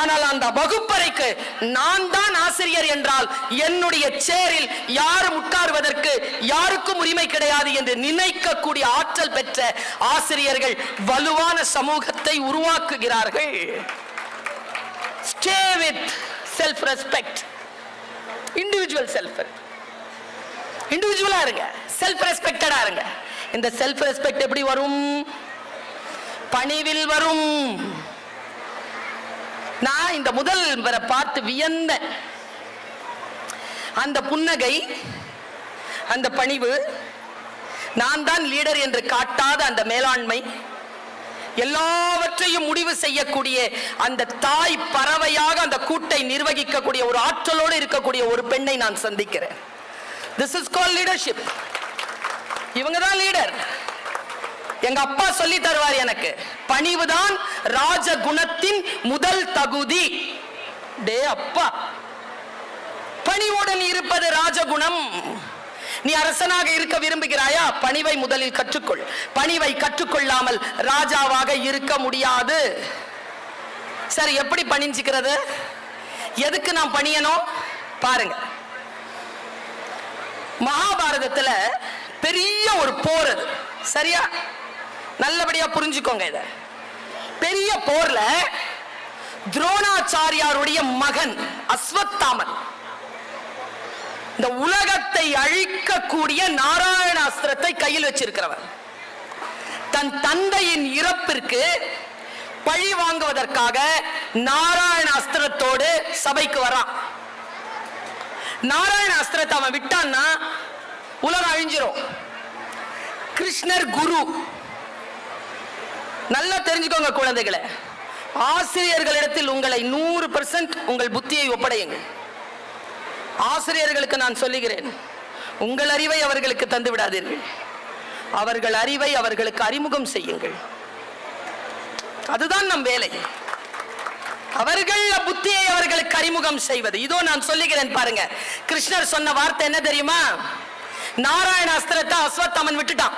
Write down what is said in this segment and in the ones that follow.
ஆனால் அந்த வகுப்பறைக்கு நான் தான் ஆசிரியர் என்றால் என்னுடைய சேரில் யாரும் உட்காருவதற்கு யாருக்கும் உரிமை கிடையாது என்று நினைக்கக்கூடிய ஆற்றல் பெற்ற ஆசிரியர்கள் வலுவான சமூகத்தை உருவாக்குகிறார்கள். Stay with self respect individual self இண்டிவிஜுவலா இருங்க. செல்ஃப் ரெஸ்பெக்டடா இருங்க. இந்த செல்ஃப் ரெஸ்பெக்ட் எப்படி வரும்? பணிவில் வரும். நான் இந்த முதல் வரை பார்த்து வியந்தேன் அந்த புன்னகை அந்த பணிவு நான் தான் லீடர் என்று காட்டாத அந்த மேலாண்மை எல்லாவற்றையும் முடிவு செய்யக்கூடிய அந்த தாய் பறவையாக அந்த கூட்டை நிர்வகிக்கக்கூடிய ஒரு ஆற்றலோடு இருக்கக்கூடிய ஒரு பெண்ணை நான் சந்திக்கிறேன். திஸ் இஸ் கால் லீடர்ஷிப் இவங்க தான் லீடர் எங்க அப்பா சொல்லி தருவார் எனக்கு பணிவுதான் ராஜ குணத்தின் முதல் தகுதி. டே அப்பா. பணிவுடன் இருப்பது ராஜகுணம். நீ அரசனாக இருக்க விரும்புகிறாயா? பணிவை முதலில் கற்றுக்கொள். பணிவை கற்றுக்கொள்ளாமல் ராஜாவாக இருக்க முடியாது. சரி எப்படி பணிஞ்சுக்கிறது? எதுக்கு நான் பணியணும்? பாருங்க. மகாபாரதத்துல பெரிய ஒரு போர் அது. சரியா? நல்லபடியா புரிஞ்சுக்கோங்க இதை. பெரிய போர்ல துரோணாச்சாரியாருடைய மகன் அஸ்வத்தாமன். இந்த உலகத்தை அழிக்கக்கூடிய நாராயணாஸ்திரத்தை கையில் வச்சிருக்கிறவன் தன் தந்தையின் இறப்பிற்கு பழி வாங்குவதற்காக நாராயண அஸ்திரத்தோடு சபைக்கு வரான். நாராயண அஸ்திரத்தை அவன் விட்டான்னா உலகம் அழிஞ்சிரும். கிருஷ்ணர் குரு. நல்லா தெரிஞ்சுக்கோங்க குழந்தைகளை. ஆசிரியர்களிடத்தில் உங்களை நூறு பெர்சன்ட் உங்கள் புத்தியை ஒப்படையுங்கள் ஆசிரியர்களுக்கு நான் சொல்லுகிறேன் உங்கள் அறிவை அவர்களுக்கு தந்து விடாதீர்கள். அவர்கள் அறிவை அவர்களுக்கு அறிமுகம் செய்யுங்கள். அதுதான் நம் வேலை. அவர்கள் புத்தியை அவர்களுக்கு அறிமுகம் செய்வது. இதோ நான் சொல்லுகிறேன் பாருங்க. கிருஷ்ணர் சொன்ன வார்த்தை என்ன தெரியுமா? நாராயண அஸ்திரத்தை அஸ்வத்தாமன் விட்டுட்டான்.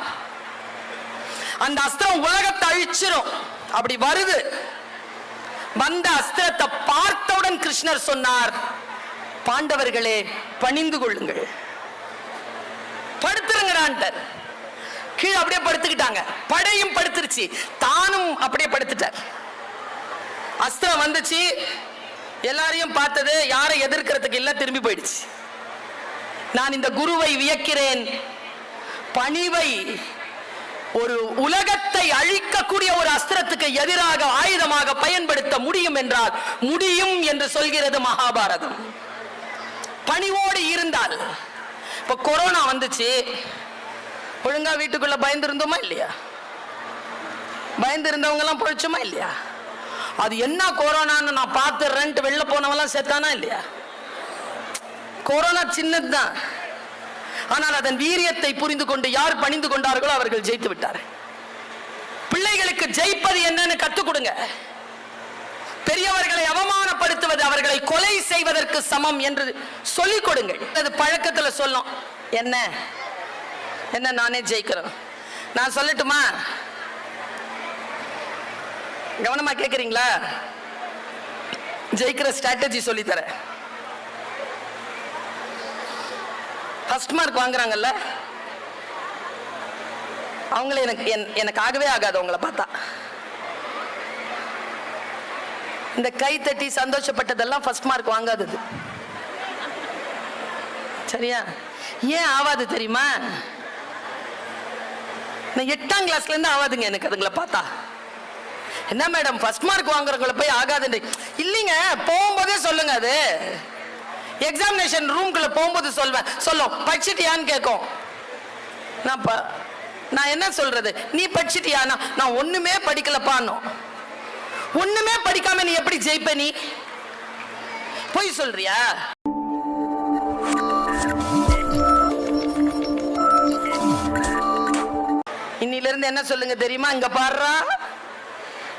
அந்த அஸ்திரம் உலகத்தை அழிச்சிரும். அப்படி வருது. வந்த அஸ்திரத்தை பார்த்தவுடன் கிருஷ்ணர் சொன்னார் பாண்டவர்களே பணிந்து கொள்ளுங்கள். படுத்துருங்கடான்ட்டார் கீழே அப்படியே படுத்துக்கிட்டாங்க. படையும் படுத்துருச்சு. தானும் அப்படியே படுத்துட்டார். அஸ்திரம் வந்துச்சு. எல்லாரையும் பார்த்தது யாரை எதிர்க்கிறதுக்கு இல்லை திரும்பி போயிடுச்சு. நான் இந்த குருவை வியக்கிறேன். பணிவை ஒரு உலகத்தை அழிக்கக்கூடிய ஒரு அஸ்திரத்துக்கு எதிராக ஆயுதமாக பயன்படுத்த முடியும் என்றால் முடியும் என்று சொல்கிறது மகாபாரதம். பணிவோடு இருந்தால். இப்ப கொரோனா வந்துச்சு. ஒழுங்கா வீட்டுக்குள்ள பயந்து இருந்தோமா இல்லையா? பயந்து இருந்தவங்க எல்லாம் பொழிச்சோமா இல்லையா? அது என்ன கொரோனான்னு நான் பார்த்துறேன்ட்டு வெளில போனவெல்லாம் செத்தானா இல்லையா? கொரோனா சின்னதுதான். ஆனால் அதன் வீரியத்தை புரிந்து கொண்டு யார் பணிந்து கொண்டார்களோ அவர்கள் ஜெயித்து விட்டார் பிள்ளைகளுக்கு ஜெயிப்பது என்னன்னு கத்துக் கொடுங்க. பெரியவர்களை அவமானப்படுத்துவது அவர்களை கொலை செய்வதற்கு சமம் என்று சொல்லிக் கொடுங்கள். அது பழக்கத்துல சொல்லும் என்ன? என்ன நானே ஜெயிக்கிறேன் நான் சொல்லட்டுமா? கவனமா கேக்குறீங்களா? ஜெயிக்கிற ஸ்ட்ராட்டஜி சொல்லி ஃபர்ஸ்ட் மார்க் வாங்குறாங்கல்ல? அவங்கள எனக்கு என்- ஆகாது அவங்கள பார்த்தா. இந்த கை தட்டி சந்தோஷப்பட்டதெல்லாம் ஃபர்ஸ்ட் மார்க் வாங்காதது. சரியா? ஏன் ஆவாது தெரியுமா? நான் எட்டாம் கிளாஸ்ல இருந்து ஆவாதுங்க எனக்கு அதுங்களை பார்த்தா. என்ன மேடம் ஃபர்ஸ்ட் மார்க் வாங்குறவங்கள போய் ஆகாதுன்றி இல்லைங்க போகும்போதே சொல்லுங்க அது. எக்ஸாமினேஷன் ரூம்குள்ள போகும்போது சொல்வேன் சொல்லும் படிச்சிட்டியான்னு கேட்கும் நான் ப- நான் என்ன சொல்றது? நீ படிச்சிட்டியானா? நான் ஒண்ணுமே படிக்கலப்பான்னு. ஒண்ணுமே படிக்காம நீ எப்படி ஜெயிப்ப நீ? பொய் சொல்றியா? இன்னிலிருந்து என்ன சொல்லுங்க தெரியுமா? இங்க பாடுறா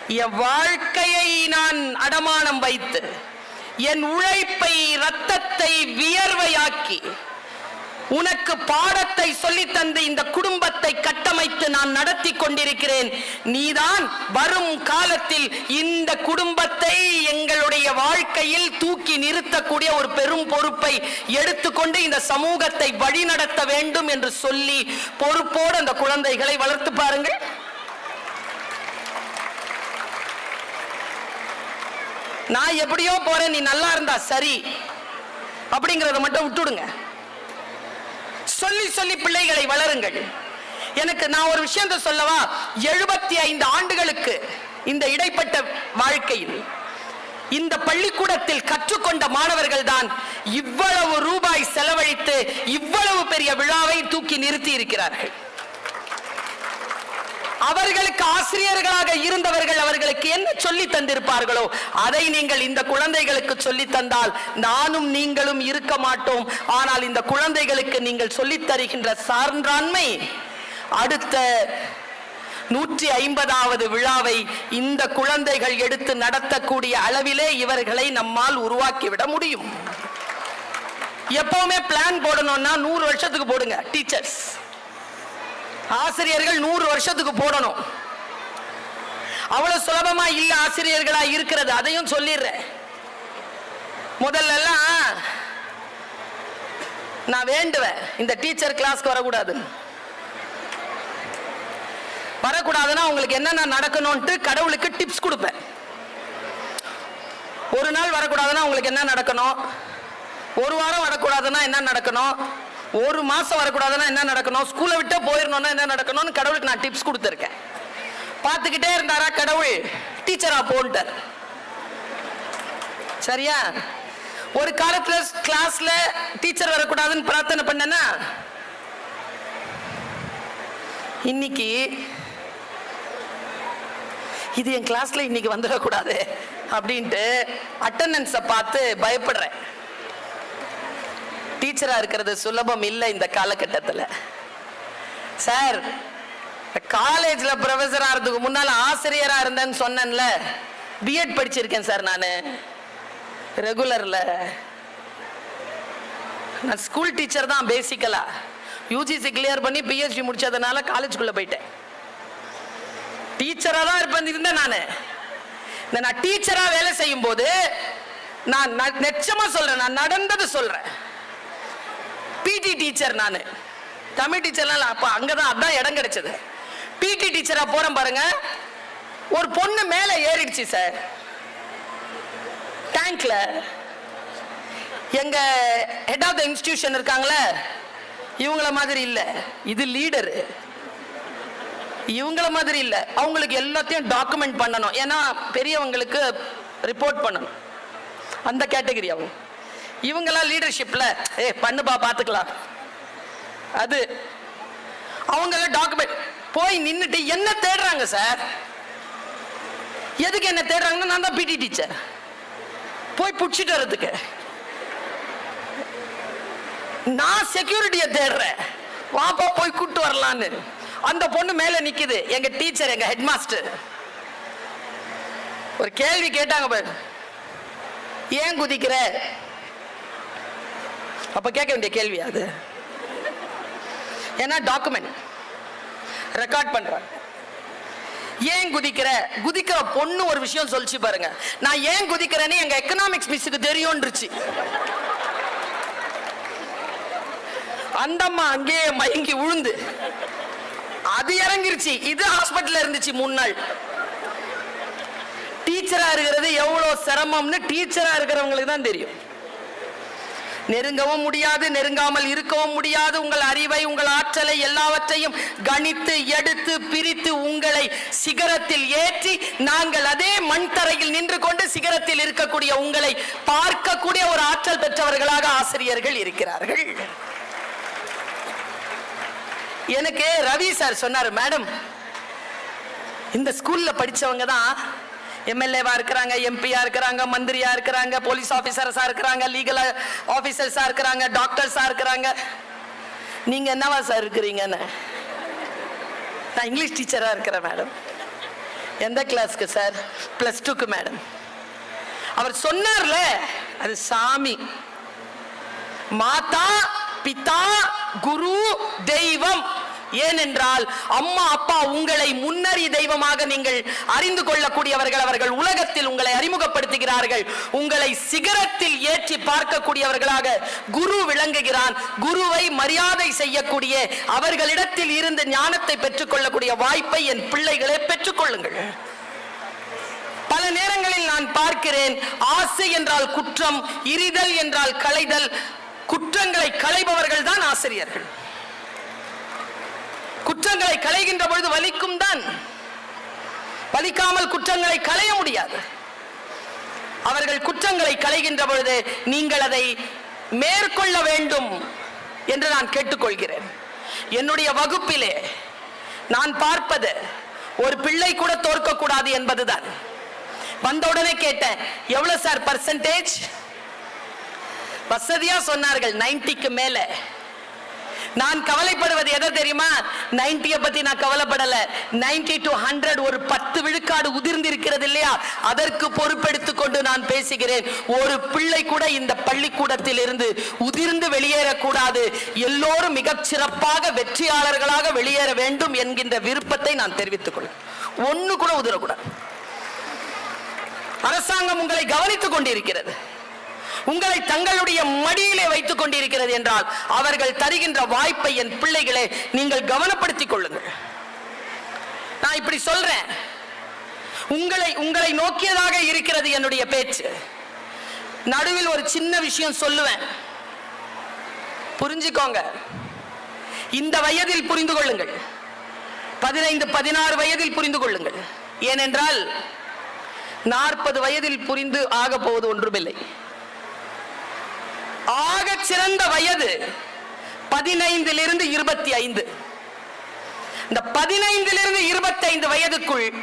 என் வாழ்க்கையை நான் அடமானம் வைத்து என் உழைப்பை ரத்தத்தை வியர்வையாக்கி உனக்கு பாடத்தை சொல்லித் தந்து இந்த குடும்பத்தை கட்டமைத்து நான் நடத்தி கொண்டிருக்கிறேன். நீதான் வரும் காலத்தில் இந்த குடும்பத்தை எங்களுடைய வாழ்க்கையில் தூக்கி நிறுத்தக்கூடிய ஒரு பெரும் பொறுப்பை எடுத்துக்கொண்டு இந்த சமூகத்தை வழிநடத்த வேண்டும் என்று சொல்லி பொறுப்போடு அந்த குழந்தைகளை வளர்த்து பாருங்கள். நான் எப்படியோ போறேன் நீ நல்லா இருந்தா சரி. அப்படிங்கறத மட்டும் விட்டுடுங்க. சொல்லி சொல்லி பிள்ளைகளை வளருங்கள். எனக்கு நான் ஒரு விஷயத்தை சொல்லவா? எழுபத்தி ஐந்து ஆண்டுகளுக்கு இந்த இடைப்பட்ட வாழ்க்கையில் இந்த பள்ளிக்கூடத்தில் கற்றுக்கொண்ட மாணவர்கள் தான் இவ்வளவு ரூபாய் செலவழித்து இவ்வளவு பெரிய விழாவை தூக்கி நிறுத்தி இருக்கிறார்கள். அவர்களுக்கு ஆசிரியர்களாக இருந்தவர்கள் அவர்களுக்கு என்ன சொல்லி தந்திருப்பார்களோ அதை நீங்கள் இந்த குழந்தைகளுக்கு சொல்லி தந்தால் நானும் நீங்களும் இருக்க மாட்டோம். ஆனால் இந்த குழந்தைகளுக்கு நீங்கள் சொல்லித் தருகின்ற சான்றாண்மை அடுத்த நூற்றி ஐம்பதாவது விழாவை இந்த குழந்தைகள் எடுத்து நடத்தக்கூடிய அளவிலே இவர்களை நம்மால் உருவாக்கிவிட முடியும். எப்பவுமே பிளான் போடணும்னா நூறு வருஷத்துக்கு போடுங்க டீச்சர்ஸ் ஆசிரியர்கள் நூறு வருஷத்துக்கு போடணும். அவ்வளவு சுலபமா இல்ல ஆசிரியர்களா இருக்கிறது. அதையும் சொல்லிடுறேன். முதல்ல எல்லாம் நான் வேண்டுவேன். இந்த டீச்சர் கிளாஸ்க்கு வரக்கூடாது வரக்கூடாதுன்னா. உங்களுக்கு என்னென்ன நடக்கணும்ட்டு கடவுளுக்கு டிப்ஸ் கொடுப்பேன். ஒரு நாள் வரக்கூடாதுன்னா உங்களுக்கு என்ன நடக்கணும்? ஒரு வாரம் வரக்கூடாதுன்னா என்ன நடக்கணும்? ஒரு மாசம் வரக்கூடாதுன்னா என்ன நடக்கணும்? ஸ்கூலை விட்டு போயிடணும்னா என்ன நடக்கணும்னு கடவுளுக்கு நான் டிப்ஸ் கொடுத்துருக்கேன். பார்த்துக்கிட்டே இருந்தாரா கடவுள்? டீச்சரா போன்ட்டார். சரியா? ஒரு காலத்துல கிளாஸ்ல டீச்சர் வரக்கூடாதுன்னு பிரார்த்தனை பண்ணனா இன்னைக்கு இது என் கிளாஸ்ல இன்னைக்கு வந்துடக்கூடாது அப்படின்ட்டு அட்டண்டன்ஸை பார்த்து பயப்படுறேன். டீச்சரா இருக்கிறது சுலபம் இல்லை இந்த காலகட்டத்தில். சார் காலேஜ்ல ப்ரொஃபஸரா இருந்ததுக்கு முன்னால ஆசிரியரா இருந்தேன்னு சொன்னேன்ல. பிஎட் படிச்சிருக்கேன் சார் நான். ரெகுலர்ல நான் ஸ்கூல் டீச்சர் தான் பேசிக்கலா யூஜிசி கிளியர் பண்ணி பிஹெச்டி முடிச்சதுனால காலேஜ்குள்ள போயிட்டேன். டீச்சரா தான் இருப்பேன் இருந்தேன் நான். இந்த நான் டீச்சரா வேலை செய்யும் போது நான் ந- நிச்சயமா சொல்றேன் நான் நடந்தது சொல்றேன். பிடி டீச்சர் நான். தமிழ் டீச்சர்லாம் அப்போ அங்கே தான் அதான் இடம் கிடைச்சது. பிடி டீச்சராக போகிறேன் பாருங்க. ஒரு பொண்ணு மேலே ஏறிடுச்சு சார் டேங்க்ல எங்க ஹெட் ஆஃப் த இன்ஸ்டிடியூஷன் இருக்காங்களே? இவங்கள மாதிரி இல்லை. இது லீடரு இவங்கள மாதிரி இல்லை. அவங்களுக்கு எல்லாத்தையும் டாக்குமெண்ட் பண்ணணும். ஏன்னா பெரியவங்களுக்கு ரிப்போர்ட் பண்ணணும். அந்த கேட்டகரி அவங்க இவங்கெல்லாம் லீடர்ஷிப்பில் ஏ பண்ணுப்பா பார்த்துக்கலாம் அது அவங்களாம் டாக்குமெண்ட் போய் நின்றுட்டு என்ன தேடுறாங்க சார் எதுக்கு என்ன தேடுறாங்கன்னா நான் தான் பிடி டீச்சர் போய் பிடிச்சிட்டு வர்றதுக்கு. நான் செக்யூரிட்டியை தேடுறேன். வாப்பா போய் கூட்டு வரலான்னு. அந்த பொண்ணு மேல நிக்குது. எங்க டீச்சர் எங்க ஹெட் மாஸ்டர் ஒரு கேள்வி கேட்டாங்க பாரு. ஏன் குதிக்கிற? அப்ப கேட்க வேண்டிய கேள்வி அது. ஏன்னா டாக்குமெண்ட் ரெக்கார்ட் பண்ணுறேன் ஏன் குதிக்கிற? குதிக்கிற பொண்ணு ஒரு விஷயம் சொல்லிச்சு பாருங்க. நான் ஏன் குதிக்கிறேன்னு எங்க எக்கனாமிக்ஸ் மிஸ்ஸுக்கு தெரியும்ன்றுச்சு. அந்தம்மா அங்கேயே மயங்கி விழுந்து அது இறங்கிருச்சு. இது ஹாஸ்பிட்டல் இருந்துச்சு மூணு நாள். டீச்சரா இருக்கிறது எவ்வளவு சிரமம்னு டீச்சரா இருக்கிறவங்களுக்கு தான் தெரியும். நெருங்கவும் முடியாது நெருங்காமல் இருக்கவும் முடியாது. உங்கள் அறிவை உங்கள் ஆற்றலை எல்லாவற்றையும் கணித்து எடுத்து பிரித்து உங்களை சிகரத்தில் ஏற்றி நாங்கள் அதே மண் தரையில் நின்று கொண்டு சிகரத்தில் இருக்கக்கூடிய உங்களை பார்க்கக்கூடிய ஒரு ஆற்றல் பெற்றவர்களாக ஆசிரியர்கள் இருக்கிறார்கள். எனக்கு ரவி சார் சொன்னாரு மேடம் இந்த ஸ்கூல்ல படிச்சவங்க தான் எம்எல்ஏவா இருக்கிறாங்க எம்பியா இருக்கிறாங்க மந்திரியா இருக்கிறாங்க போலீஸ் ஆபீசர்ஸா இருக்கிறாங்க லீகல் ஆபீசர்ஸா இருக்கிறாங்க டாக்டர்ஸா இருக்கிறாங்க. நீங்க என்னவா சார் இருக்கிறீங்கன்னு? நான் இங்கிலீஷ் டீச்சரா இருக்கிறேன் மேடம் எந்த கிளாஸ்க்கு சார் பிளஸ் டூக்கு மேடம் அவர் சொன்னார்ல அது சாமி. மாதா பிதா குரு தெய்வம். ஏனென்றால் அம்மா அப்பா உங்களை முன்னறி தெய்வமாக நீங்கள் அறிந்து கொள்ளக்கூடியவர்கள் அவர்கள் உலகத்தில் உங்களை அறிமுகப்படுத்துகிறார்கள். உங்களை சிகரத்தில் ஏற்றி பார்க்கக்கூடியவர்களாக குரு விளங்குகிறான். குருவை மரியாதை செய்யக்கூடிய அவர்களிடத்தில் இருந்து ஞானத்தை பெற்றுக்கொள்ளக்கூடிய வாய்ப்பை என் பிள்ளைகளை பெற்றுக்கொள்ளுங்கள். பல நேரங்களில் நான் பார்க்கிறேன் ஆசை என்றால் குற்றம் இருதல் என்றால் களைதல் குற்றங்களை களைபவர்கள் தான் ஆசிரியர்கள். குற்றங்களை களைகின்ற பொழுது வலிக்கும் தான். வலிக்காமல் குற்றங்களை களைய முடியாது. அவர்கள் குற்றங்களை களைகின்ற பொழுது நீங்கள் அதை மேற்கொள்ள வேண்டும் என்று நான் கேட்டுக்கொள்கிறேன். என்னுடைய வகுப்பிலே நான் பார்ப்பது ஒரு பிள்ளை கூட தோற்கக்கூடாது என்பதுதான். வந்த உடனே கேட்டேன் எவ்வளவு சார் பர்சன்டேஜ் வசதியா சொன்னார்கள் நைன்டிக்கு மேலே. நான் கவலைப்படுவது எதை தெரியுமா? 90 பத்தி நான் கவலைப்படல. 90 டு 100 ஒரு பத்து விழுக்காடு உதிர்ந்து இருக்கிறது இல்லையா? அதற்கு பொறுப்பெடுத்து கொண்டு நான் பேசுகிறேன். ஒரு பிள்ளை கூட இந்த பள்ளிக்கூடத்தில் இருந்து உதிர்ந்து வெளியேறக்கூடாது. எல்லோரும் மிகச் சிறப்பாக வெற்றியாளர்களாக வெளியேற வேண்டும் என்கின்ற விருப்பத்தை நான் தெரிவித்துக் கொள்கிறேன். ஒண்ணு கூட உதிரக்கூடாது. அரசாங்கம் உங்களை கவனித்துக் கொண்டிருக்கிறது. உங்களை தங்களுடைய மடியிலே வைத்துக் கொண்டிருக்கிறது என்றால் அவர்கள் தருகின்ற வாய்ப்பை என் பிள்ளைகளை நீங்கள் கவனப்படுத்திக் கொள்ளுங்கள். நான் இப்படி சொல்றேன். உங்களை உங்களை நோக்கியதாக இருக்கிறது என்னுடைய பேச்சு. நடுவில் ஒரு சின்ன விஷயம் சொல்லுவேன். புரிஞ்சுக்கோங்க. இந்த வயதில் புரிந்து கொள்ளுங்கள். பதினைந்து பதினாறு வயதில் புரிந்து கொள்ளுங்கள். ஏனென்றால் நாற்பது வயதில் புரிந்து ஆக போவது ஒன்றுமில்லை. ஆக சிறந்த வயது பதினைந்திலிருந்து இருபத்தி ஐந்து. இந்த பதினைந்திலிருந்து இருபத்தி ஐந்து வயதுக்குள்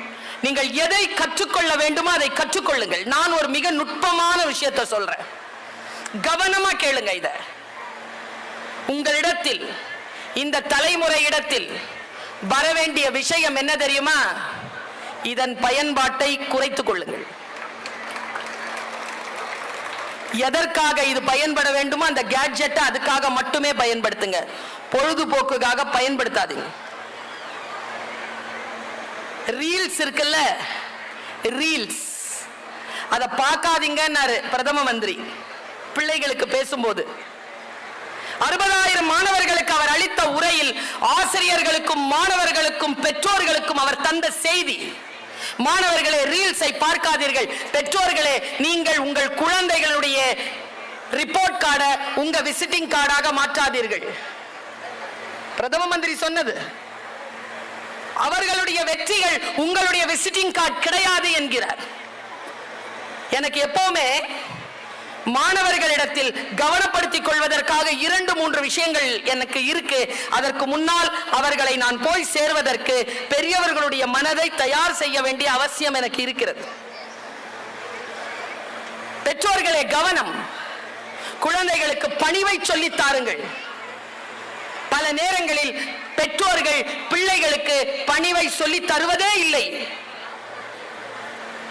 நீங்கள் எதை கற்றுக்கொள்ள வேண்டுமோ அதை கற்றுக்கொள்ளுங்கள். நான் ஒரு மிக நுட்பமான விஷயத்தை சொல்றேன். கவனமா கேளுங்க இத. உங்களிடத்தில் இந்த தலைமுறை இடத்தில் வர வேண்டிய விஷயம் என்ன தெரியுமா? இதன் பயன்பாட்டை குறைத்துக் கொள்ளுங்கள். எதற்காக இது பயன்பட வேண்டுமோ அந்த கேட்ஜெட்டை அதுக்காக மட்டுமே பயன்படுத்துங்க. பொழுதுபோக்குக்காக பயன்படுத்தாதீங்க. ரீல்ஸ் இருக்குல்ல? ரீல்ஸ் அதை பார்க்காதீங்கன்னாரு பிரதம மந்திரி. பிள்ளைகளுக்கு பேசும்போது. அறுபதாயிரம் மாணவர்களுக்கு அவர் அளித்த உரையில் ஆசிரியர்களுக்கும் மாணவர்களுக்கும் பெற்றோர்களுக்கும் அவர் தந்த செய்தி. மாணவர்களே ரீல்ஸை பார்க்காதீர்கள். பெற்றோர்களே நீங்கள் உங்கள் குழந்தைகளுடைய ரிப்போர்ட் கார்டை உங்க விசிட்டிங் கார்டாக மாற்றாதீர்கள். பிரதம மந்திரி சொன்னது அவர்களுடைய வெற்றிகள் உங்களுடைய விசிட்டிங் கார்டு கிடையாது என்கிறார். எனக்கு எப்பவுமே மாணவர்களிடத்தில் கவனப்படுத்திக் கொள்வதற்காக இரண்டு மூன்று விஷயங்கள் எனக்கு இருக்கு. அதற்கு முன்னால் அவர்களை நான் போய் சேர்வதற்கு பெரியவர்களுடைய மனதை தயார் செய்ய வேண்டிய அவசியம் எனக்கு இருக்கிறது. பெற்றோர்களே கவனம். குழந்தைகளுக்கு பணிவை சொல்லித் தாருங்கள். பல நேரங்களில் பெற்றோர்கள் பிள்ளைகளுக்கு பணிவை சொல்லித் தருவதே இல்லை.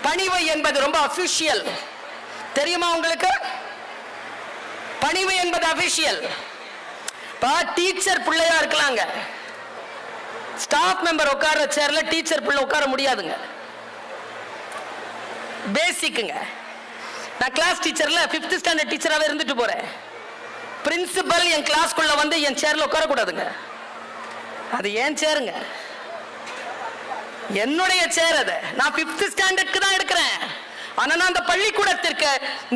பணிவை என்பது ரொம்ப அபிஷியல் தெரியுமா உங்களுக்கு? பணிவு என்பது அபிஷியல் டீச்சர் பிள்ளையா இருக்கலாங்க. ஸ்டாஃப் மெம்பர் உட்கார சேர்ல டீச்சர் பிள்ளை உட்கார முடியாதுங்க. பேசிக்குங்க நான் கிளாஸ் டீச்சர்ல ஃபிஃப்த் ஸ்டாண்டர்ட் டீச்சராகவே இருந்துட்டு போறேன். பிரின்சிபல் என் கிளாஸ்க்குள்ள வந்து என் சேர்ல உட்காரக்கூடாதுங்க. அது ஏன் சேருங்க என்னுடைய சேர் அது. நான் ஃபிஃப்த் ஸ்டாண்டர்ட்க்கு தான் எடுக்க ஆனால் அந்த பள்ளிக்கூடத்திற்கு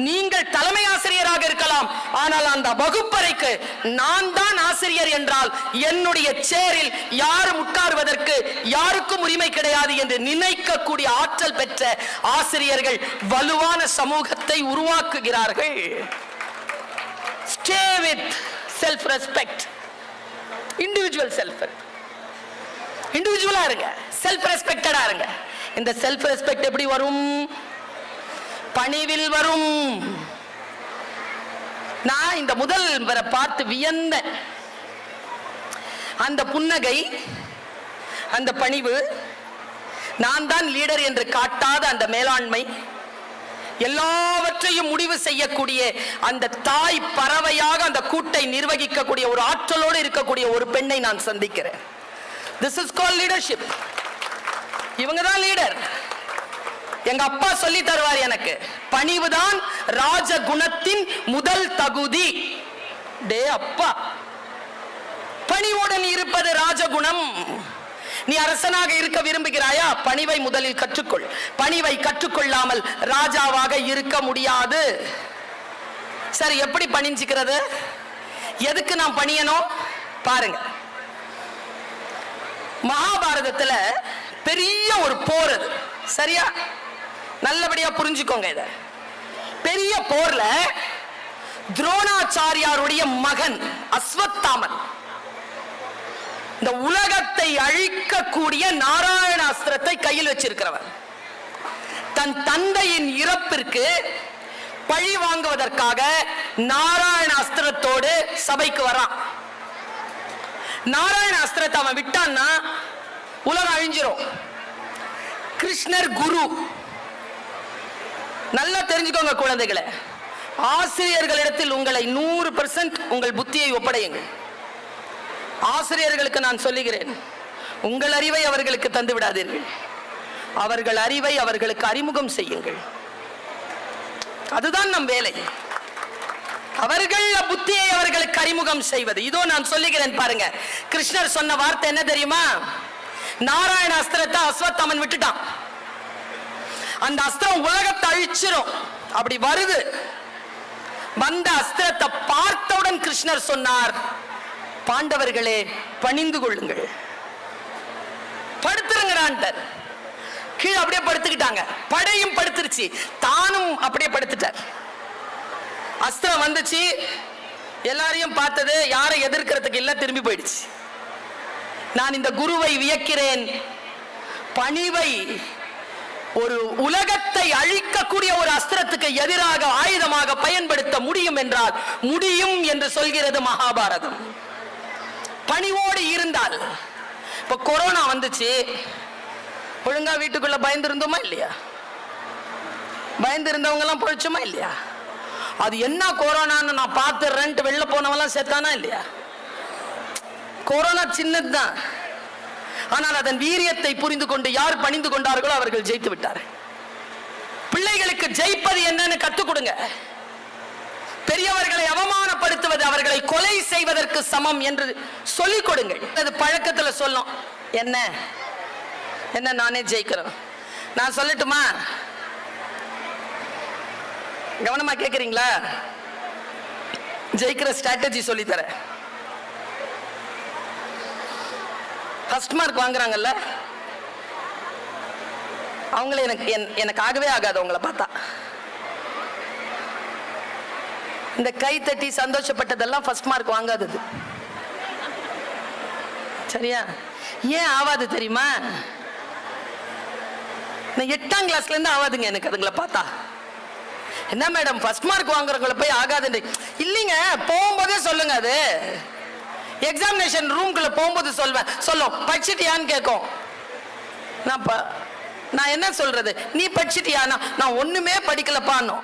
நீங்கள் தலைமை ஆசிரியராக இருக்கலாம். ஆனால் அந்த வகுப்பறைக்கு நான் தான் ஆசிரியர் என்றால் என்னுடைய சேரில் யாரும் உட்காருவதற்கு யாருக்கும் உரிமை கிடையாது என்று நினைக்கக்கூடிய ஆற்றல் பெற்ற ஆசிரியர்கள் வலுவான சமூகத்தை உருவாக்குகிறார்கள். Stay with self respect individual self இண்டிவிஜுவலா இருங்க. செல்ஃப் ரெஸ்பெக்டடா இருங்க. இந்த செல்ஃப் ரெஸ்பெக்ட் எப்படி வரும்? பணிவில் வரும். நான் இந்த முதல் வரை பார்த்து வியந்தேன் அந்த புன்னகை அந்த பணிவு நான் தான் லீடர் என்று காட்டாத அந்த மேலாண்மை எல்லாவற்றையும் முடிவு செய்யக்கூடிய அந்த தாய் பறவையாக அந்த கூட்டை நிர்வகிக்கக்கூடிய ஒரு ஆற்றலோடு இருக்கக்கூடிய ஒரு பெண்ணை நான் சந்திக்கிறேன். திஸ் இஸ் கால் லீடர்ஷிப் இவங்க தான் லீடர் எங்க அப்பா சொல்லி தருவார் எனக்கு. பணிவுதான் ராஜ குணத்தின் முதல் தகுதி. டே அப்பா. பணிவுடன் இருப்பது ராஜகுணம். நீ அரசனாக இருக்க விரும்புகிறாயா? பணிவை முதலில் கற்றுக்கொள். பணிவை கற்றுக்கொள்ளாமல் ராஜாவாக இருக்க முடியாது. சரி எப்படி பணிஞ்சுக்கிறது? எதுக்கு நான் பணியணும்? பாருங்க. மகாபாரதத்துல பெரிய ஒரு போர் அது. சரியா? நல்லபடியா புரிஞ்சுக்கோங்க இத. பெரிய போர்ல துரோணாச்சாரியாருடைய மகன் அஸ்வத்தாமன். இந்த உலகத்தை அழிக்கக்கூடிய நாராயண அஸ்திரத்தை கையில் வச்சிருக்கிறவன். தன் தந்தையின் இறப்பிற்கு பழி வாங்குவதற்காக நாராயண அஸ்திரத்தோடு சபைக்கு வரான். நாராயண அஸ்திரத்தை அவன் விட்டான்னா உலகம் அழிஞ்சிரும். கிருஷ்ணர் குரு. நல்லா தெரிஞ்சுக்கோங்க குழந்தைகளை. ஆசிரியர்களிடத்தில் உங்களை நூறு பெர்சன்ட் உங்கள் புத்தியை ஒப்படையுங்கள் ஆசிரியர்களுக்கு நான் சொல்லுகிறேன் உங்கள் அறிவை அவர்களுக்கு தந்து விடாதீர்கள். அவர்கள் அறிவை அவர்களுக்கு அறிமுகம் செய்யுங்கள். அதுதான் நம் வேலை. அவர்கள் புத்தியை அவர்களுக்கு அறிமுகம் செய்வது. இதோ நான் சொல்லுகிறேன் பாருங்க. கிருஷ்ணர் சொன்ன வார்த்தை என்ன தெரியுமா? நாராயண அஸ்திரத்தை அஸ்வத்தாமன் விட்டுட்டான். அந்த அஸ்திரம் உலகத்தை அழிச்சிரும். அப்படி வருது. வந்த அஸ்திரத்தை பார்த்தவுடன் கிருஷ்ணர் சொன்னார் பாண்டவர்களே பணிந்து கொள்ளுங்கள். படுத்துருங்கிறான்ட்டார் கீழே அப்படியே படுத்துக்கிட்டாங்க. படையும் படுத்துருச்சு. தானும் அப்படியே படுத்துட்டார். அஸ்திரம் வந்துச்சு. எல்லாரையும் பார்த்தது யாரை எதிர்க்கிறதுக்கு இல்லை திரும்பி போயிடுச்சு. நான் இந்த குருவை வியக்கிறேன். பணிவை ஒரு உலகத்தை அழிக்கக்கூடிய ஒரு அஸ்திரத்துக்கு எதிராக ஆயுதமாக பயன்படுத்த முடியும் என்றால் முடியும் என்று சொல்கிறது மகாபாரதம். பணிவோடு இருந்தால். இப்ப கொரோனா வந்துச்சு. ஒழுங்கா வீட்டுக்குள்ள பயந்து இருந்தோமா இல்லையா? பயந்து இருந்தவங்க எல்லாம் பொழிச்சோமா இல்லையா? அது என்ன கொரோனான்னு நான் பார்த்துறேன்ட்டு வெளில போனவெல்லாம் செத்தானா இல்லையா? கொரோனா சின்னதுதான். ஆனால் அதன் வீரியத்தை புரிந்து கொண்டு யார் பணிந்து கொண்டார்களோ அவர்கள் ஜெயித்து விட்டார் பிள்ளைகளுக்கு ஜெயிப்பது என்னன்னு கத்துக் கொடுங்க. பெரியவர்களை அவமானப்படுத்துவது அவர்களை கொலை செய்வதற்கு சமம் என்று சொல்லிக் கொடுங்கள். அது பழக்கத்துல சொல்லும் என்ன? என்ன நானே ஜெயிக்கிறோம்? நான் சொல்லட்டுமா? கவனமா கேக்குறீங்களா? ஜெயிக்கிற ஸ்ட்ராட்டஜி சொல்லி ஃபர்ஸ்ட் மார்க் வாங்குறாங்கல்ல? அவங்கள எனக்கு என்- ஆகாது அவங்கள பார்த்தா. இந்த கை தட்டி சந்தோஷப்பட்டதெல்லாம் ஃபர்ஸ்ட் மார்க் வாங்காதது. சரியா? ஏன் ஆவாது தெரியுமா? நான் எட்டாம் கிளாஸ்ல இருந்து ஆவாதுங்க எனக்கு அதுங்களை பார்த்தா. என்ன மேடம் ஃபர்ஸ்ட் மார்க் வாங்குறவங்கள போய் ஆகாதுன்றி இல்லைங்க போகும்போதே சொல்லுங்க அது. எக்ஸாமினேஷன் ரூம்குள்ளே போகும்போது சொல்வேன் சொல்லும் படிச்சிட்டியான்னு கேட்கும் நான் ப- நான் என்ன சொல்றது? நீ படிச்சிட்டியானா? நான் ஒண்ணுமே படிக்கலப்பான்னு.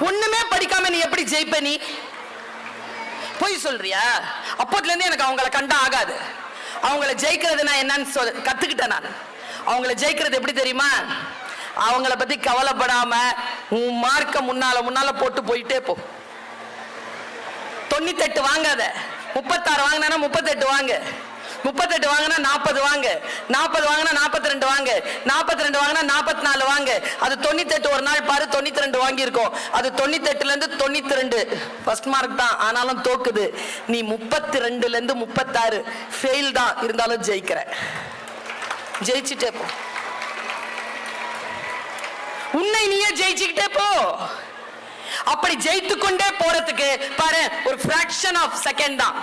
ஒண்ணுமே படிக்காம நீ எப்படி ஜெயிப்ப நீ? பொய் சொல்றியா? அப்போதுலேருந்து எனக்கு அவங்கள கண்டா ஆகாது. அவங்கள ஜெயிக்கிறது நான் என்னன்னு சொல் கத்துக்கிட்டேன் நான். அவங்கள ஜெயிக்கிறது எப்படி தெரியுமா? அவங்கள பத்தி கவலைப்படாம உன் மார்க்க முன்னால முன்னால போட்டு போயிட்டே போ. தொண்ணூத்தெட்டு வாங்காத. முப்பத்தாறு வாங்கினா முப்பத்தெட்டு வாங்க. முப்பத்தெட்டு வாங்கினா நாற்பது வாங்க. நாற்பது வாங்கினா நாற்பத்தி ரெண்டு வாங்க. நாற்பத்தி ரெண்டு வாங்கினா நாற்பத்தி நாலு வாங்க. அது தொண்ணூத்தெட்டு ஒரு நாள் பாரு தொண்ணூத்தி ரெண்டு வாங்கியிருக்கோம். அது தொண்ணூத்தெட்டுல இருந்து தொண்ணூத்தி ரெண்டு ஃபர்ஸ்ட் மார்க் தான். ஆனாலும் தோக்குது. நீ முப்பத்தி ரெண்டுல இருந்து முப்பத்தாறு. ஃபெயில் தான். இருந்தாலும் ஜெயிக்கிற. ஜெயிச்சுட்டே போ. உன்னை நீயே ஜெயிச்சுக்கிட்டே போ. அப்படி ஜெயித்து கொண்டே போறதுக்கு பாரு ஒரு ஃபிராக்ஷன் ஆஃப் செகண்ட் தான்.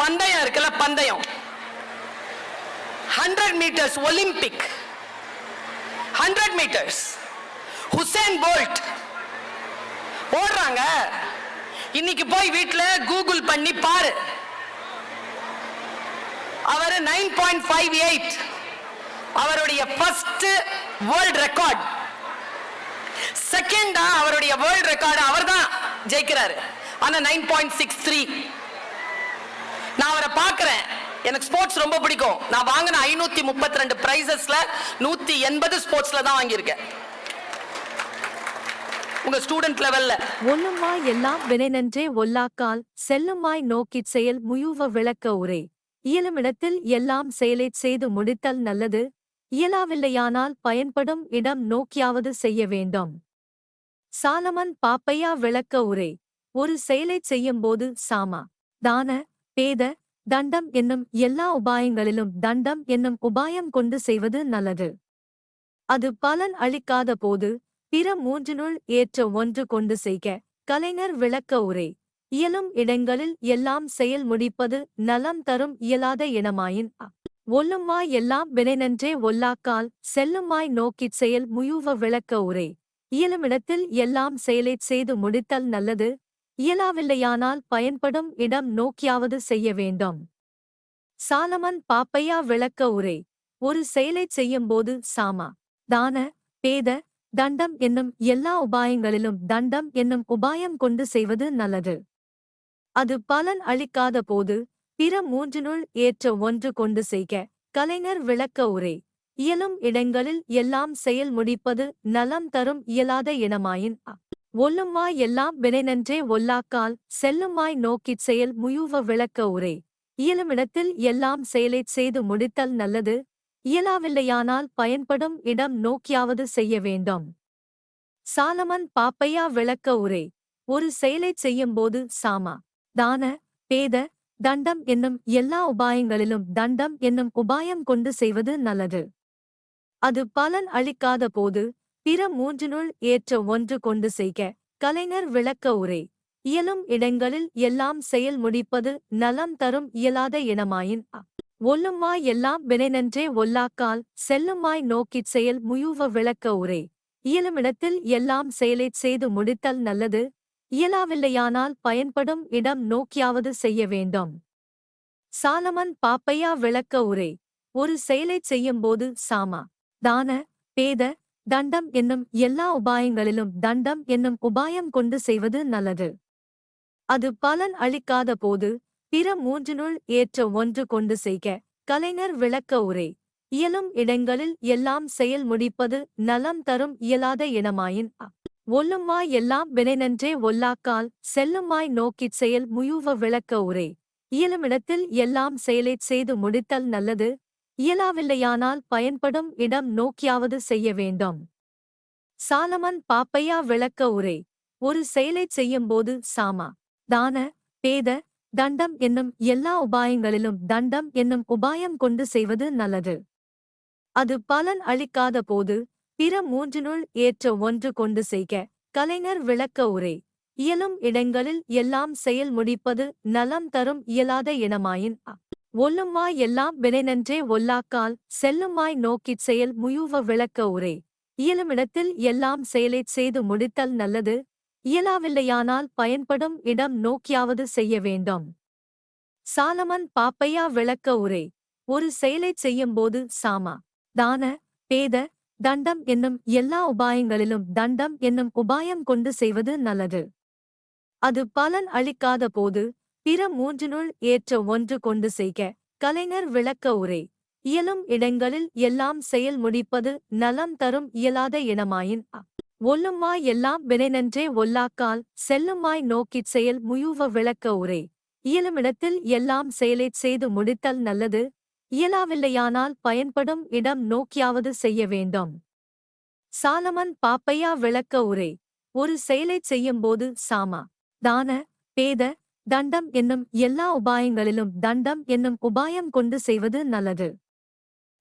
பந்தயம் இருக்குல்ல பந்தயம். Hundred metres Olympic hundred metres Usain Bolt ஓடுறாங்க இன்னைக்கு போய் வீட்டுல கூகுள் பண்ணி பாரு. அவர் நைன் பாயிண்ட் ஃபைவ் எயிட் அவருடைய ஃபர்ஸ்ட் வேர்ல்ட் ரெக்கார்ட் செகண்டா அவருடைய வேர்ல்ட் ரெக்கார்டு அவர் தான் ஜெயிக்கிறாரு. ஆனா நைன் பாயிண்ட் சிக்ஸ் த்ரீ நான் அவரை பார்க்குறேன். எனக்கு ஸ்போர்ட்ஸ் ரொம்ப பிடிக்கும். நான் வாங்கின ஐநூத்தி முப்பத்தி ரெண்டு பிரைசஸ்ல நூத்தி எண்பது ஸ்போர்ட்ஸ்ல தான் வாங்கியிருக்கேன். உங்க ஸ்டூடெண்ட் லெவல்ல ஒண்ணுமாய் எல்லாம் வினைநன்றே ஒல்லாக்கால் செல்லுமாய் நோக்கி செயல் முயுவ விளக்க உரை. இயலுமிடத்தில் எல்லாம் செயலை செய்து முடித்தல் நல்லது. இயலாவில்லையானால் பயன்படும் இடம் நோக்கியாவது செய்ய வேண்டும். சாலமன் பாப்பையா விளக்க உரை. ஒரு செயலைச் செய்யும்போது சாமா. தான பேத தண்டம் என்னும் எல்லா உபாயங்களிலும் தண்டம் என்னும் உபாயம் கொண்டு செய்வது நல்லது. அது பலன் அளிக்காத போது பிற மூன்றினுள் ஏற்ற ஒன்று கொண்டு செய்க. கலைஞர் விளக்க உரை. இயலும் இடங்களில் எல்லாம் செயல் முடிப்பது நலம் தரும் இயலாத இனமாயின் அ. எல்லாம் வினைநன்றே ஒல்லாக்கால் செல்லுமாய் நோக்கிச் செயல் முயுவ விளக்க உரை. இயலுமிடத்தில் எல்லாம் செயலைச் செய்து முடித்தல் நல்லது. இயலாவில்லையானால் பயன்படும் இடம் நோக்கியாவது செய்ய வேண்டும். சாலமன் பாப்பையா விளக்க உரை. ஒரு செயலைச் செய்யும்போது சாமா. தான பேத தண்டம் என்னும் எல்லா உபாயங்களிலும் தண்டம் என்னும் உபாயம் கொண்டு செய்வது நல்லது. அது பலன் அளிக்காத போது பிற மூன்றினுள் ஏற்ற ஒன்று கொண்டு செய்க. கலைஞர் விளக்க உரை. இயலும் இடங்களில் எல்லாம் செயல் முடிப்பது நலம் தரும் இயலாத இனமாயின் அ. ஒல்லுமாய் எல்லாம் வினைநன்றே ஒல்லாக்கால் செல்லுமாய் நோக்கிச் செயல் முயுவ விளக்க உரை. இயலுமிடத்தில் எல்லாம் செயலைச் செய்து முடித்தல் நல்லது. இயலாவில்லையானால் பயன்படும் இடம் நோக்கியாவது செய்ய வேண்டும். சாலமன் பாப்பையா விளக்க உரை. ஒரு செயலைச் செய்யும்போது சாமா. தான பேத தண்டம் என்னும் எல்லா உபாயங்களிலும் தண்டம் என்னும் உபாயம் கொண்டு செய்வது நல்லது. அது பலன் அளிக்காத போது பிற மூன்றினுள் ஏற்ற ஒன்று கொண்டு செய்க. கலைஞர் விளக்க உரை. இயலும் இடங்களில் எல்லாம் செயல் முடிப்பது நலம் தரும் இயலாத இனமாயின் ஒல்லுமாய் எல்லாம் வினைநன்றே ஒல்லாக்கால் செல்லுமாய் நோக்கிச் செயல் முயுவ விளக்க உரை. இயலுமிடத்தில் எல்லாம் செயலைச் செய்து முடித்தல் நல்லது. இயலாவில்லையானால் பயன்படும் இடம் நோக்கியாவது செய்ய வேண்டும். சாலமன் பாப்பையா விளக்க உரை. ஒரு செயலைச் செய்யும்போது சாமா. தான பேத தண்டம் என்னும் எல்லா உபாயங்களிலும் தண்டம் என்னும் உபாயம் கொண்டு செய்வது நல்லது அது பலன் அளிக்காத போது பிற மூன்றினுள் ஏற்ற ஒன்று கொண்டு செய்க கலைஞர் விளக்க உரை இயலும் இடங்களில் எல்லாம் செயல் முடிப்பது நலம் தரும் இயலாத இனமாயின் அ. ஒல்லுமாய் எல்லாம் வினைநன்றே ஒல்லாக்கால் செல்லுமாய் நோக்கிச் செயல் முயுவ விளக்க உரை இயலுமிடத்தில் எல்லாம் செயலைச் செய்து முடித்தல் நல்லது இயலாவில்லையானால் பயன்படும் இடம் நோக்கியாவது செய்ய வேண்டும். சாலமன் பாப்பையா விளக்க உரை. ஒரு செயலைச் செய்யும்போது சாமா. தான பேத தண்டம் என்னும் எல்லா உபாயங்களிலும் தண்டம் என்னும் உபாயம் கொண்டு செய்வது நல்லது. அது பலன் அளிக்காத போது பிற மூன்றினுள் ஏற்ற ஒன்று கொண்டு செய்க. கலைஞர் விளக்க உரை. இயலும் இடங்களில் எல்லாம் செயல் முடிப்பது நலம் தரும் இயலாத இனமாயின் அ. ஒல்லும்மாய் எல்லாம் வினைநன்றே ஒல்லாக்கால் செல்லுமாய் நோக்கிச் செயல் முயுவ விளக்க உரை. இயலுமிடத்தில் எல்லாம் செயலைச் செய்து முடித்தல் நல்லது. இயலாவில்லையானால் பயன்படும் இடம் நோக்கியாவது செய்ய வேண்டும். சாலமன் பாப்பையா விளக்க உரை. ஒரு செயலைச் செய்யும்போது சாமா. தான பேத தண்டம் என்னும் எல்லா உபாயங்களிலும் தண்டம் என்னும் உபாயம் கொண்டு செய்வது நல்லது. அது பலன் அளிக்காத போது பிற மூன்றினுள் ஏற்ற ஒன்று கொண்டு செய்க. கலைஞர் விளக்க உரை. இயலும் இடங்களில் எல்லாம் செயல் முடிப்பது நலம் தரும் இயலாத இனமாயின் அ. ஒல்லுமாய் எல்லாம் வினைநன்றே ஒல்லாக்கால் செல்லுமாய் நோக்கிச் செயல் முயுவ விளக்க உரை. இயலுமிடத்தில் எல்லாம் செயலைச் செய்து முடித்தல் நல்லது. இயலாவில்லையானால் பயன்படும் இடம் நோக்கியாவது செய்ய வேண்டும். சாலமன் பாப்பையா விளக்க உரை. ஒரு செயலைச் செய்யும்போது சாமா. தான பேத தண்டம் என்னும் எல்லா உபாயங்களிலும் தண்டம் என்னும் உபாயம் கொண்டு செய்வது நல்லது.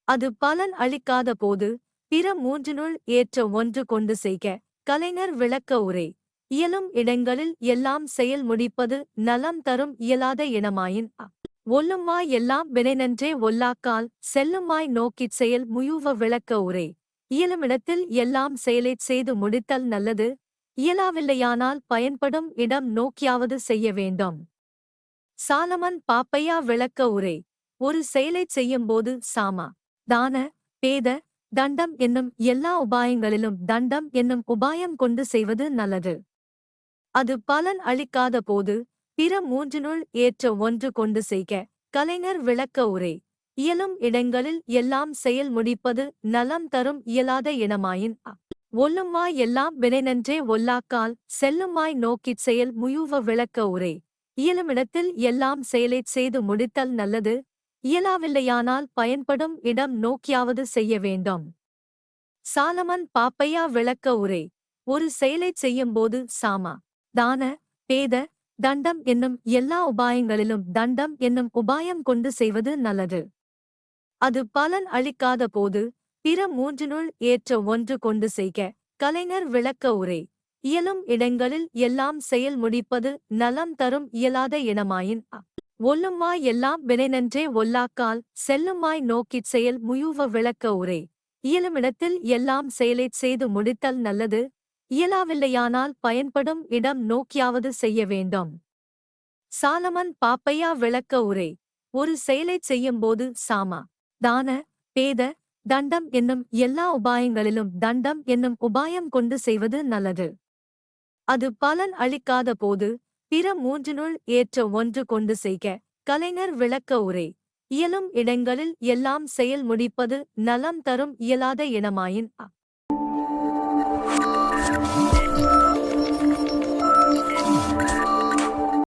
அது பலன் அளிக்காத போது பிற மூன்றினுள் ஏற்ற ஒன்று கொண்டு செய்க. கலைஞர் விளக்க உரை. இயலும் இடங்களில் எல்லாம் செயல் முடிப்பது நலம் தரும் இயலாத இனமாயின் ஒல்லும்மாய் ஒல்லுமாய் எல்லாம் வினைநன்றே ஒல்லாக்கால் செல்லுமாய் நோக்கிச் செயல் முயுவ விளக்க உரை. இயலுமிடத்தில் எல்லாம் செயலைச் செய்து முடித்தல் நல்லது இயலாவில்லையானால் பயன்படும் இடம் நோக்கியாவது செய்ய வேண்டும். சாலமன் பாப்பையா விளக்க உரை. ஒரு செயலைச் செய்யும்போது சாமா. தான பேத தண்டம் என்னும் எல்லா உபாயங்களிலும் தண்டம் என்னும் உபாயம் கொண்டு செய்வது நல்லது. அது பலன் அளிக்காத போது பிற மூன்றினுள் ஏற்ற ஒன்று கொண்டு செய்க. கலைஞர் விளக்க உரை. இயலும் இடங்களில் எல்லாம் செயல் முடிப்பது நலம் தரும் இயலாத இனமாயின் அ. ஒல்லும்மாய் எல்லாம் வினைநன்றே ஒல்லாக்கால் செல்லுமாய் நோக்கிச் செயல் முயுவ விளக்க உரை. இயலுமிடத்தில் எல்லாம் செயலைச் செய்து முடித்தல் நல்லது. இயலாவில்லையானால் பயன்படும் இடம் நோக்கியாவது செய்ய வேண்டும். சாலமன் பாப்பையா விளக்க உரை. ஒரு செயலைச் செய்யும்போது சாமா. தான பேத தண்டம் என்னும் எல்லா உபாயங்களிலும் தண்டம் என்னும் உபாயம் கொண்டு செய்வது நல்லது. அது பலன் அளிக்காத போது பிற மூன்றினுள் ஏற்ற ஒன்று கொண்டு செய்க. கலைஞர் விளக்க உரை. இயலும் இடங்களில் எல்லாம் செயல் முடிப்பது நலம் தரும் இயலாத இனமாயின் அ. ஒல்லுமாய் எல்லாம் வினைநன்றே ஒல்லாக்கால் செல்லுமாய் நோக்கிச் செயல் முயுவ விளக்க உரை. இயலுமிடத்தில் எல்லாம் செயலைச் செய்து முடித்தல் நல்லது. இயலாவில்லையானால் பயன்படும் இடம் நோக்கியாவது செய்ய வேண்டும். சாலமன் பாப்பையா விளக்க உரை. ஒரு செயலைச் செய்யும்போது சாமா. தான பேத தண்டம் என்னும் எல்லா உபாயங்களிலும் தண்டம் என்னும் உபாயம் கொண்டு செய்வது நல்லது. அது பலன் அளிக்காத போது பிற மூன்றினுள் ஏற்ற ஒன்று கொண்டு செய்க. கலைஞர் விளக்க உரை. இயலும் இடங்களில் எல்லாம் செயல் முடிப்பது நலம் தரும் இயலாத இனமாயின்